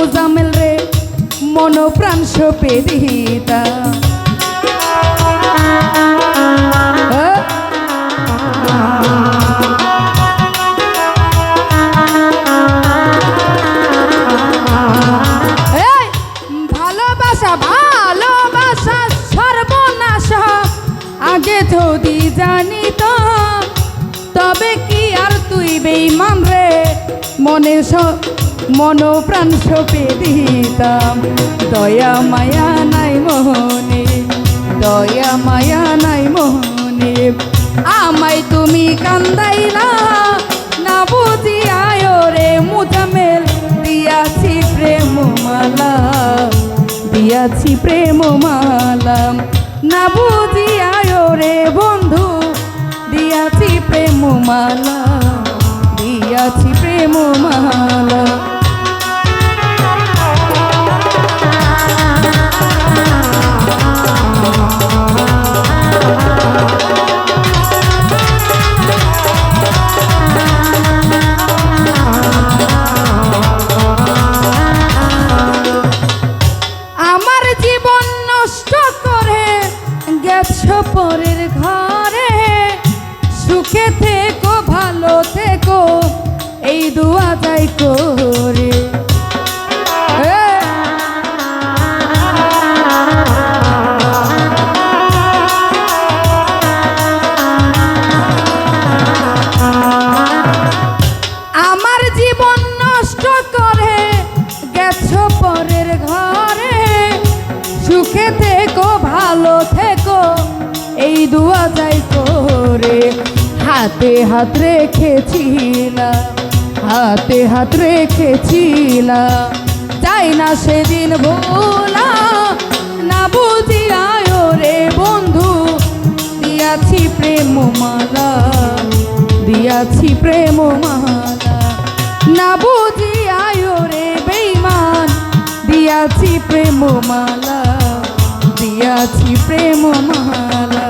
মুজামেল রে মন প্রাণ সপে সর্বনাশা। আগে যদি জানিত, তবে কি আর তুই বেইমান রে? মনে মন প্রাণ সপে দিতাম। দয়া, মায়া নাই মোহনে, দয়া, মায়া নাই মোহনে। আমায় তুমি কান্দাইলা, না বুঝিয়ায় রে মুজামেল। দিয়াছি প্রেম মালা দিয়াছি প্রেম মালা না বুঝিয়ায় রে বন্ধু, দিয়াছি প্রেম মালা দিয়াছি প্রেম মালা আমার জীবন নষ্ট করে গেছ পরের ঘরে। দুয়া যাই করে। আমার জীবন নষ্ট করে গেছো পরের ঘরে। সুখে থেকো, ভালো থেকো, এই দুয়া যাই করে। হাতে হাত রেখেছিলাম। হাতে হাত রেখেছিলাম। যাই না সেদিন ভোলা, না বুঝিয়ায় রে বন্ধু। দিয়াছি প্রেম মালা, দিয়াছি প্রেম মালা। না বুঝিয়ায় রে বেইমান, দিয়াছি প্রেম মালা, দিয়াছি প্রেম মালা।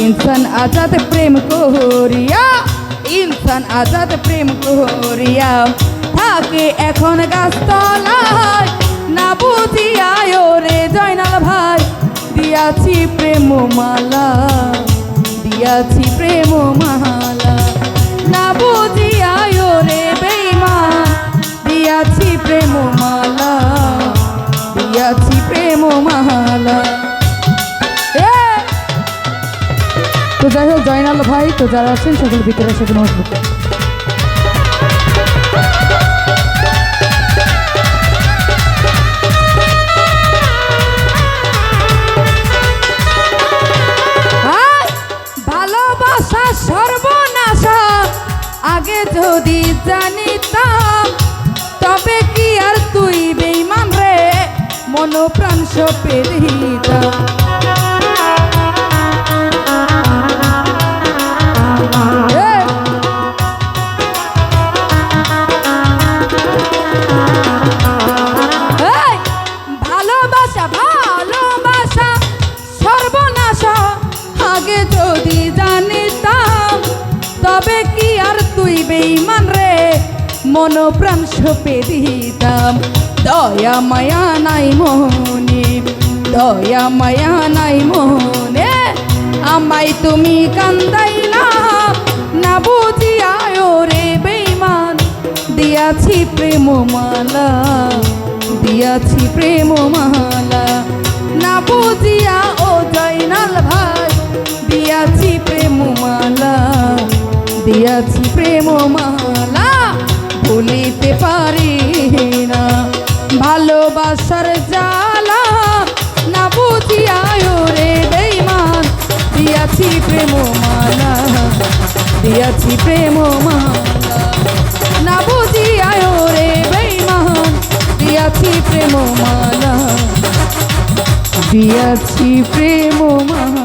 ইনসান আজাদ প্রেম কোহরিয়া ইনসান আজাদ প্রেম কোহরিয়া থাকে এখন গাছতলায়। না বুঝিয়ায় রে জয়নাল ভাই, দিয়াছি প্রেম মালা দিয়াছি প্রেম মালা তো যাই হোক, জয়নাল ভাই, তো যারা আছেন, সকল ভিতরে নজবুক আয়! ভালোবাসা সর্বনাশা। আগে যদি জানিতাম, তবে কি আর তুই বেইমান রে? মন প্রাণ সপে দিতাম। বেইমান রে মন প্রাণ সপে দিতাম। দয়া, মায়া নাই মনে, দয়া, মায়া নাই মনে। আমায় তুমি কান্দাইলা, না বুঝিয়ায় রে বেইমান দিয়াছি প্রেম মালা দিয়াছি প্রেম মালা দিয়াছি প্রেম মালা ভুলিতে পারি না। ভালোবাসার জালা না বুঝিয়া রে বেইমান দিয়াছি প্রেম মালা দিয়াছি প্রেম মালা না বুঝিয়া রে বেইমান দিয়াছি প্রেম মালা দিয়াছি প্রেম মালা